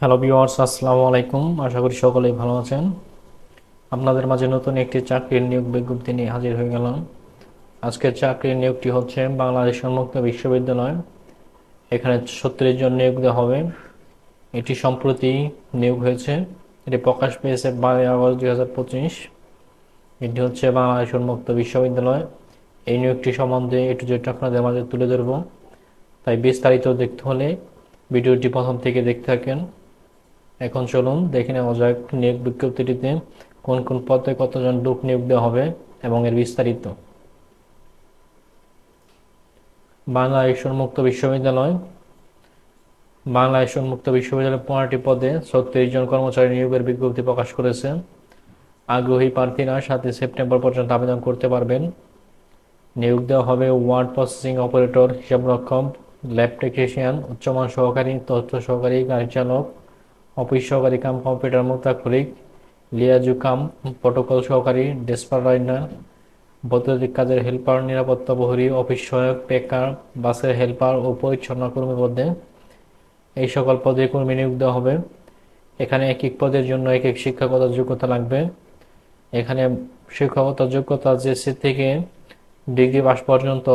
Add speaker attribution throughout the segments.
Speaker 1: Hello viewers আসসালামু আলাইকুম। আশা করি সকলেই ভালো আছেন। আপনাদের মাঝে নতুন একটি চাকরির নিয়োগ বিজ্ঞপ্তি নিয়ে হাজির হয়ে গেলাম। আজকের চাকরির নিয়োগটি হচ্ছে বাংলাদেশ উন্মুক্ত বিশ্ববিদ্যালয়। এখানে ছত্রিশ জন নিয়োগ দেওয়া হবে। এটি সম্প্রতি নিয়োগ হয়েছে। এটি প্রকাশ পেয়েছে বারোই আগস্ট দুই হাজার পঁচিশ। এটি হচ্ছে বাংলাদেশ উন্মুক্ত বিশ্ববিদ্যালয়। এই নিয়োগটি সম্বন্ধে একটু যেটা আপনাদের মাঝে তুলে ধরবো। তাই বিস্তারিত দেখতে হলে ভিডিওটি প্রথম থেকে দেখতে থাকেন। এখন চলুন দেখে নেওয়া যাক নিয়োগ বিজ্ঞপ্তিটিতে কোন কোন পদে কতজন লোক নিয়োগ দেওয়া হবে এবং এর বিস্তারিত। বাংলা বাংলাদেশ উন্মুক্ত বিশ্ববিদ্যালয়। বাংলা বাংলাদেশ উন্মুক্ত বিশ্ববিদ্যালয় পনেরোটি পদে ছত্রিশ জন কর্মচারী নিয়োগের বিজ্ঞপ্তি প্রকাশ করেছে। আগ্রহী প্রার্থীরা সাতই সেপ্টেম্বর পর্যন্ত আবেদন করতে পারবেন। নিয়োগ দেওয়া হবে ওয়ার্ড প্রসেসিং অপারেটর, হিসাবরক্ষক, ল্যাব টেকনিশিয়ান, উচ্চমান সহকারী, তথ্য সহকারী, গাড়ি চালক অফিস সহকারী কাম কম্পিউটার মোতাখরিক লিয়াজু কাম প্রোটোকল সহকারী, ডেসপার রাইনার, বৈদ্যুতিক কাজের হেল্পার, নিরাপত্তা প্রহরী, অফিস সহায়ক, পেকার, বাসের হেল্পার ও পরিচ্ছন্ন কর্মী পদে। এই সকল পদে কর্মী নিয়োগ দেওয়া হবে। এখানে এক এক পদের জন্য এক এক শিক্ষাগত যোগ্যতা লাগবে। এখানে শিক্ষাগত যোগ্যতা যে জেসি থেকে ডিগ্রি পাস পর্যন্ত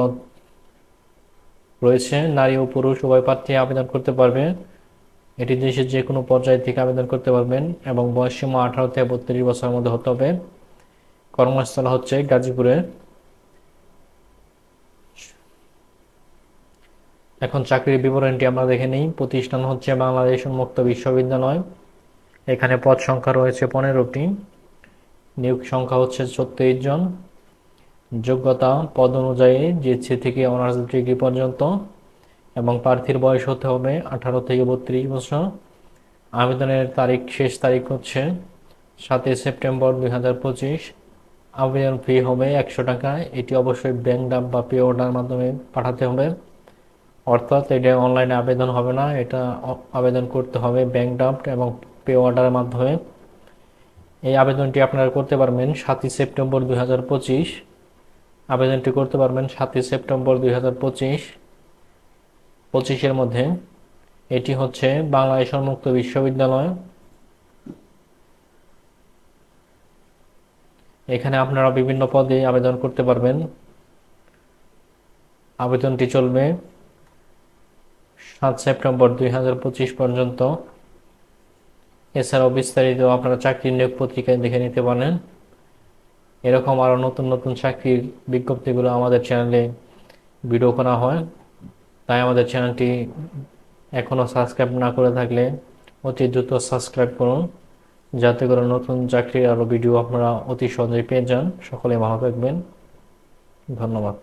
Speaker 1: রয়েছে। নারী ও পুরুষ উভয় প্রার্থী আবেদন করতে পারবে। এটি দেশের যে কোনো পর্যায় থেকে আবেদন করতে পারবেন এবং বয়সসীমা আঠারো থেকে বত্রিশ বছরের মধ্যে হতে হবে। কর্মস্থল হচ্ছে গাজীপুরে। এখন চাকরির বিবরণটি আমরা দেখে নিই। প্রতিষ্ঠান হচ্ছে বাংলাদেশ উন্মুক্ত বিশ্ববিদ্যালয়। এখানে পদ সংখ্যা রয়েছে পনেরোটি। নিয়োগ সংখ্যা হচ্ছে ছত্রিশ জন। যোগ্যতা পদ অনুযায়ী জিএসসি থেকে অনার্স ডিগ্রি পর্যন্ত। এবং প্রার্থীর বয়স হতে হবে আঠারো থেকে বত্রিশ বছর। আবেদনের তারিখ, শেষ তারিখ হচ্ছে সাতই সেপ্টেম্বর দুই হাজার পঁচিশ। আবেদন ফি হবে একশো টাকা। এটি অবশ্যই ব্যাংক ডাব বা পে অর্ডার মাধ্যমে পাঠাতে হবে। অর্থাৎ এটা অনলাইনে আবেদন হবে না, এটা আবেদন করতে হবে ব্যাংক ড্রাফট এবং পে অর্ডারের মাধ্যমে। এই আবেদনটি আপনারা করতে পারবেন সাতই সেপ্টেম্বর দুই হাজার পঁচিশ। আবেদনটি করতে পারবেন সাতই সেপ্টেম্বর দুই হাজার পঁচিশ। পঁচিশের মধ্যে। এটি হচ্ছে বাংলাদেশ উন্মুক্ত বিশ্ববিদ্যালয়। এখানে আপনারা বিভিন্ন পদে আবেদন করতে পারবেন। আবেদনটি চলবে সাত সেপ্টেম্বর দুই হাজার পঁচিশ পর্যন্ত। এছাড়াও বিস্তারিত আপনারা চাকরির নিয়োগ পত্রিকায় দেখে নিতে পারেন। এরকম আরও নতুন নতুন চাকরির বিজ্ঞপ্তিগুলো আমাদের চ্যানেলে ভিডিও করা হয়। তাই আমাদের চ্যানেলটি এখনও সাবস্ক্রাইব না করে থাকলে অতি দ্রুত সাবস্ক্রাইব করুন। যাতে করে নতুন চাকরির আরও ভিডিও আপনারা অতি সহজেই পেয়ে যান। সকলে ভালো থাকবেন। ধন্যবাদ।